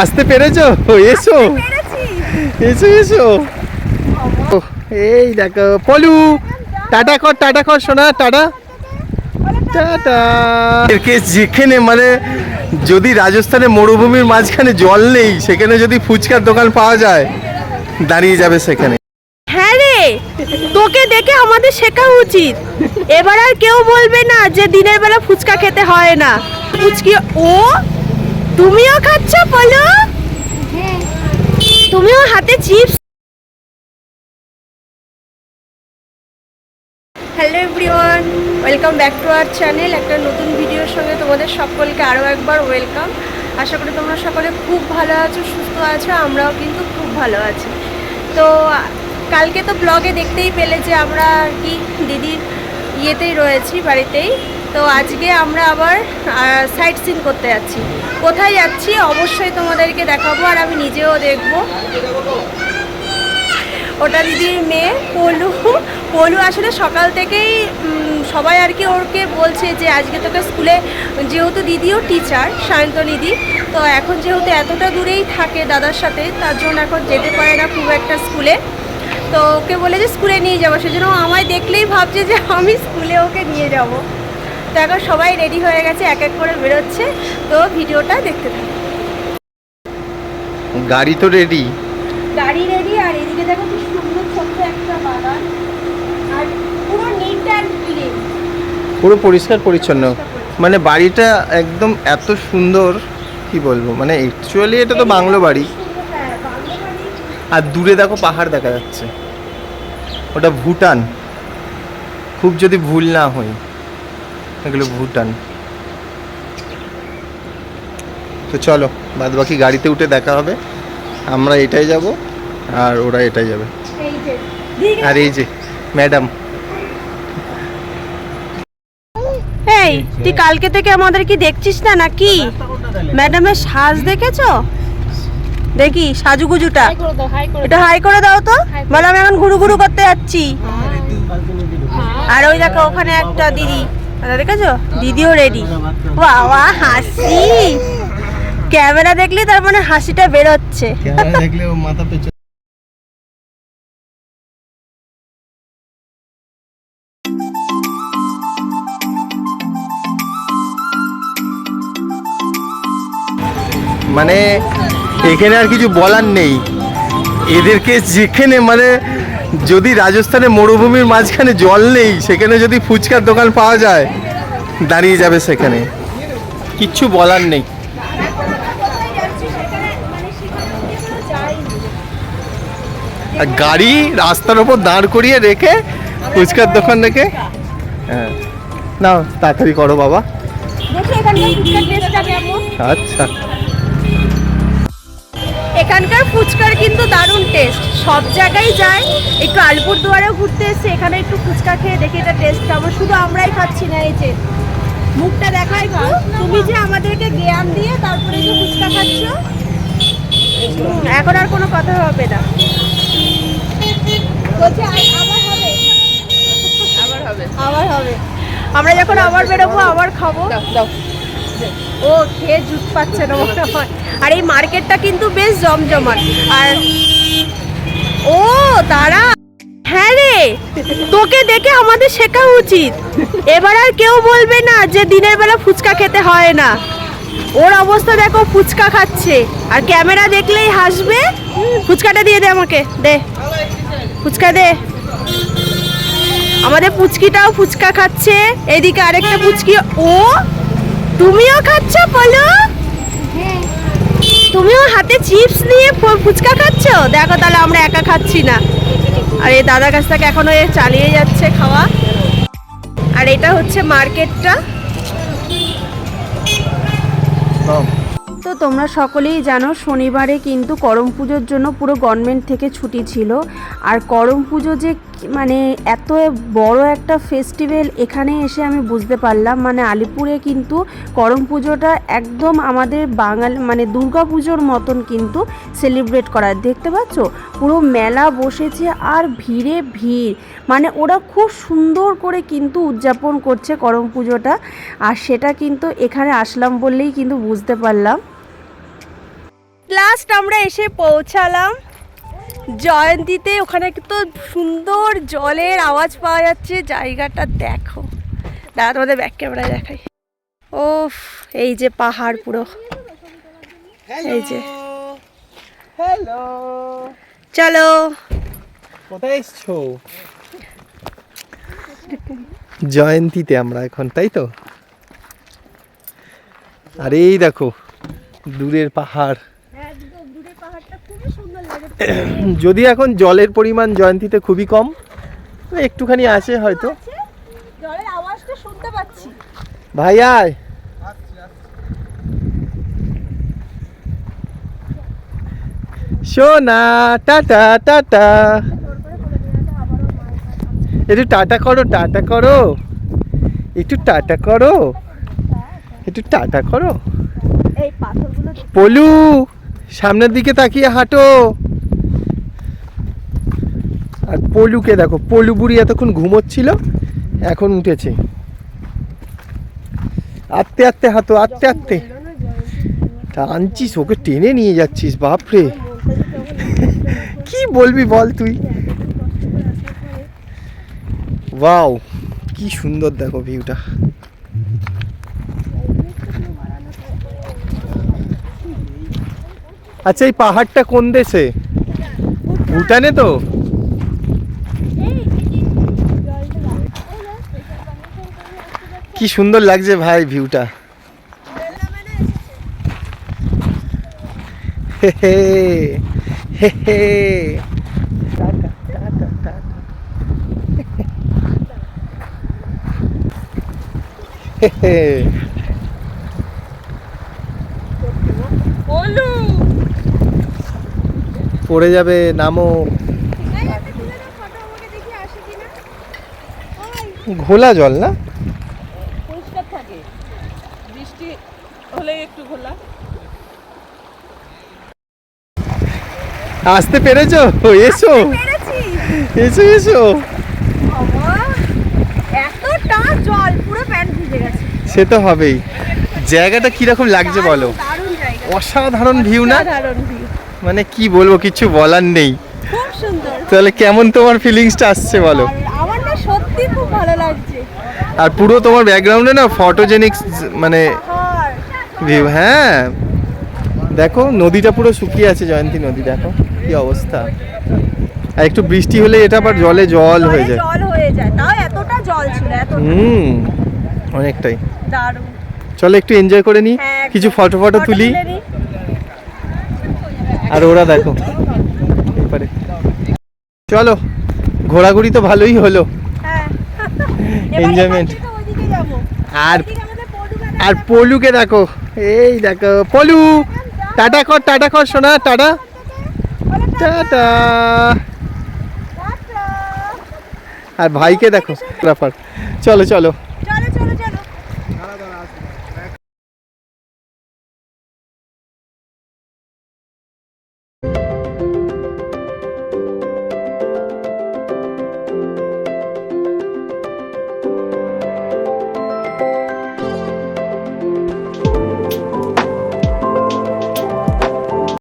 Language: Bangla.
আসতে পেরেছ? এসো। এসো এসো। এই দেখো পলু। টাটা কর টাটা কর সোনা টাটা। টাটা। একে যেখানে মানে যদি রাজস্থানে মরুভূমির মাঝখানে জল নেই সেখানে যদি ফুচকার দোকান পাওয়া যায় দাঁড়িয়ে যাবে সেখানে। হ্যাঁ রে তোকে দেখে আমাদের শেখা উচিত। এবার আর কেউ বলবে না যে দিনের বেলা ফুচকা খেতে হয় না। ফুচকি ও তুমিও খাচ্ছ বলো তুমিও হাতে chips? Hello everyone welcome back to our channel একটা নতুন ভিডিওর সঙ্গে তোমাদের সকলকে আরও একবার ওয়েলকাম। আশা করি তোমরা সকলে খুব ভালো আছো সুস্থ আছো আমরাও কিন্তু খুব ভালো আছি। তো কালকে তো ব্লগে দেখতেই পেলে যে আমরা আর কি দিদির ইয়েতেই রয়েছি বাড়িতেই। তো আজকে আমরা আবার সাইট সিন করতে যাচ্ছি। কোথায় যাচ্ছি? অবশ্যই তোমাদেরকে দেখাবো, আর আমি নিজেও দেখব। ওটা দিদির মেয়ে, পলু। পলু আসলে সকাল থেকেই সবাই আর কি ওরকে বলছে যে, আজকে তোকে স্কুলে, যেহেতু দিদিও টিচার সায়ন্ত দিদি, তো এখন যেহেতু এতটা দূরেই থাকে দাদার সাথে, তার জন্য এখন যেতে পারে না খুব একটা স্কুলে। তো ওকে বলে যে, স্কুলে নিয়ে যাব। সেজন্য আমায় দেখলেই ভাবছে যে, আমি স্কুলে ওকে নিয়ে যাব। তো এখন সবাই রেডি হয়ে গেছে এক এক করে বেরোচ্ছে। তো ভিডিওটা দেখতে থাকো। গাড়ি তো রেডি গাড়ি রেডি আর এদিকে দেখো কি সুন্দর ছোট্ট একটা বাগান। আর পুরো নিট অ্যান্ড ক্লিন পুরো পরিষ্কার পরিচ্ছন্ন। মানে বাড়িটা একদম এত সুন্দর কি বলব? মানে অ্যাকচুয়ালি এটা তো বাংলো বাড়ি। হ্যাঁ, আর দূরে দেখো পাহাড় দেখা যাচ্ছে। ওটা ভুটান। খুব যদি ভুল না হই এগুলো ভুটান। তো চলো বাদ বাকি গাড়িতে উঠে দেখা হবে। আমরা এটাই যাব আর ওরা এটাই যাবে। এই যে দিঘা। আর এই যে ম্যাডাম। এই তুই কালকে থেকে আমাদের কি দেখছিস না নাকি? ম্যাডামের সাজ দেখেছ? দেখি সাজুগুজুটা। এটা হাই করে দাও তো। বলো আমি এখন ঘুরু ঘুরু করতে যাচ্ছি। আর ওই দেখো ওখানে একটা দিদি। দেখেছ? দিদিও রেডি বাবা, হাসি। ক্যামেরা দেখলি তার মানে হাসিটা বেরোচ্ছে। মানে এখানে আর কিছু বলার নেই। এদেরকে যেখানে মানে যদি রাজস্থানে মরুভূমির মাঝখানে জল নেই সেখানে যদি ফুচকার দোকান পাওয়া যায় দাঁড়িয়ে যাবে সেখানে। কিচ্ছু বলার নেই। আর গাড়ি রাস্তার ওপর দাঁড় করিয়ে রেখে ফুচকার দোকান রেখে? হ্যাঁ। নাও তাড়াতাড়ি করো বাবা। দেখি এখানকার ফুচকার টেস্টটা কেমন? আচ্ছা। এখানকার ফুচকার কিন্তু দারুণ টেস্ট সব জায়গায় যায় একটু আলিপুর দুয়ারেও ঘুরতে এসে এখানে একটু ফুচকা খেয়ে দেখি এটা টেস্ট কেমন। শুধু আমরাই খাচ্ছি না এই যে মুখটা দেখাই তুমি যে আমাদেরকে জ্ঞান দিয়ে তারপরে যে ফুচকা খাচ্ছ এখন আর কোনো কথা হবে না। বলছে আ- আবার হবে। আবার হবে। আবার হবে। আমরা যখন আবার বেরোবো আবার খাব। ও খেয়ে জুট পাচ্ছে না মনে হয়। আর এই মার্কেটটা কিন্তু বেশ জমজমাট। আর ও, তারা হ্যাঁ রে, তোকে দেখে আমাদের শেখা উচিত। এবার আর কেউ বলবে না যে দিনের বেলা ফুচকা খেতে হয় না। ওর অবস্থা দেখো, ফুচকা খাচ্ছে। আর ক্যামেরা দেখলেই হাসবে। ফুচকাটা দিয়ে দে আমাকে, দে। ফুচকা দে। আমাদের পুচকিটাও ফুচকা খাচ্ছে। এদিকে আরেকটা পুচকি, ও? তুমিও খাচ্ছ বলো তুমিও হাতে চিপস নিয়ে ফুচকা খাচ্ছ? দেখো তাহলে আমরা একা খাচ্ছি না। আর এই দাদার কাছ থেকে এখনও এ চালিয়ে যাচ্ছে খাওয়া। আর এটা হচ্ছে মার্কেটটা। তো তোমরা সকলেই জানো শনিবারে কিন্তু করম পুজোর জন্য পুরো গভর্নমেন্ট থেকে ছুটি ছিল। আর করম পুজো যে মানে এত বড় একটা ফেস্টিভ্যাল এখানে এসে আমি বুঝতে পারলাম। মানে আলিপুরে কিন্তু করম পুজোটা একদম আমাদের বাঙালি মানে দুর্গা পুজোর মতন কিন্তু সেলিব্রেট করা। দেখতে পাচ্ছ? পুরো মেলা বসেছে আর ভিড়ে ভিড়। মানে ওরা খুব সুন্দর করে কিন্তু উদযাপন করছে করম পুজোটা। আর সেটা কিন্তু এখানে আসলাম বললেই কিন্তু বুঝতে পারলাম। লাস্ট আমরা এসে পৌঁছালাম। জয়ন্তীতে ওখানে তো সুন্দর জলের আওয়াজ পাওয়া যাচ্ছে। জায়গাটা দেখো। দাঁড়া তোমাদের ব্যাক ক্যামেরায় দেখাই। ও এই যে পাহাড় পুরো। এই যে। হ্যালো চলো। কোথায় এসছো? জয়ন্তীতে আমরা এখন তাই তো? আর এই দেখো দূরের পাহাড় একদম দূরের পাহাড়টা খুবই সুন্দর লাগে যদি এখন জলের পরিমাণ জয়ন্তীতে খুবই কম একটুখানি আসে হয়তো। জলের আওয়াজটা শুনতে পাচ্ছি। ভাই আয়। সোনা টাটা টাটা। একটু টাটা করো টাটা করো। একটু টাটা করো। একটু টাটা করো। পলু সামনের দিকে তাকিয়ে হাঁটো। আর পলুকে দেখো, পলু বুড়ি এতক্ষণ ঘুমোচ্ছিল, এখন উঠেছে। আস্তে আস্তে হাঁটো, আস্তে আস্তে। টানছিস, ওকে টেনে নিয়ে যাচ্ছিস বাপরে কি বলবি বল তুই? ওয়াও, কি সুন্দর দেখো ভিউটা আচ্ছা এই পাহাড়টা কোন দেশে? ভুটানে তো? কি সুন্দর লাগছে ভাই ভিউটা। হে হে। হে হে। পড়ে যাবে নামো। ঘোলা জল না পরিষ্কার থাকে বৃষ্টি হলে একটু ঘোলা। আসতে পেরেছ? এসো। এসো এসো। এতটা জল পুরো প্যান্ট ভিজে গেছে। সে তো হবেই। জায়গাটা কীরকম লাগছে বলো? অসাধারণ ভিউ না? মানে কি বলব কিছু বলার নেই। খুব সুন্দর। তাহলে কেমন তোমার ফিলিংসটা আসছে বলো? আর আমার না সত্যি খুব ভালো লাগছে। আর পুরো তোমার ব্যাকগ্রাউন্ডে না ফটোজেনিক মানে ভিউ হ্যাঁ। দেখো নদীটা পুরো শুকিয়ে আছে জয়ন্তী নদী দেখো কি অবস্থা। আর একটু বৃষ্টি হলে এটা আবার জলে জল হয়ে যায়। জল হয়ে যায়। তাও এতটা জল ছিল এত হুম অনেকটাই। দারুণ। চলো একটু এনজয় করে নিই হ্যাঁ, কিছু ফটো ফটো তুলি। আর ওরা দেখো এপারে চলো ঘোরাঘুরি তো ভালোই হলো। হ্যাঁ। এবার যাব। আর আর পলুকে দেখো এই দেখো, পলু। টাটা কর টাটা কর, সোনা, টাটা। টাটা। আর ভাইকে দেখো চলো চলো।